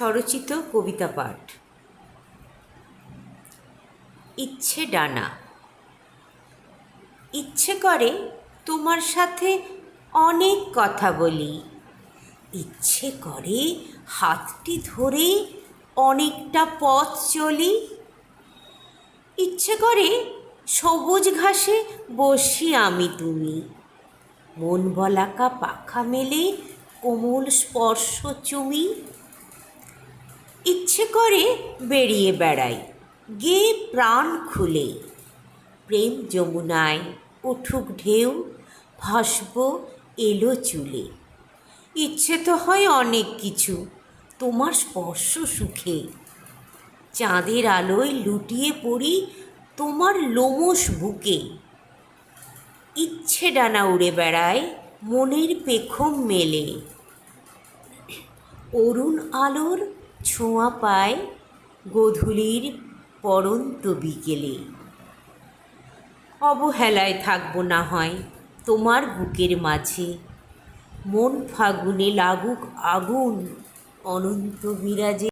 স্বরচিত কবিতা পাঠ। ইচ্ছে ডানা। ইচ্ছে করে তোমার সাথে অনেক কথা বলি। ইচ্ছে করে হাতটি ধরে অনেকটা পথ চলি। ইচ্ছে করে সবুজ ঘাসে বসি আমি তুমি। মন বলাকা পাখা মেলে কোমল স্পর্শ চুমি। ইচ্ছে করে বেরিয়ে বেড়াই। গে প্রাণ খুলে। প্রেম যমুনায় উঠুক ঢেউ, ভাসব এলো চুলে। ইচ্ছে তো হয় অনেক কিছু, তোমার স্পর্শ সুখে। চাঁদের আলোয় লুটিয়ে পড়ি তোমার লোমশ বুকে। ইচ্ছে ডানা উড়ে বেড়ায় মনের পেখম মেলে। অরুণ আলোর ছোঁয়া পায় গোধূলির পরন্ত বিকেলে। অবহেলায় থাকব না হয় তোমার বুকের মাঝে। মন ফাগুনে লাগুক আগুন, অনন্ত বিরাজে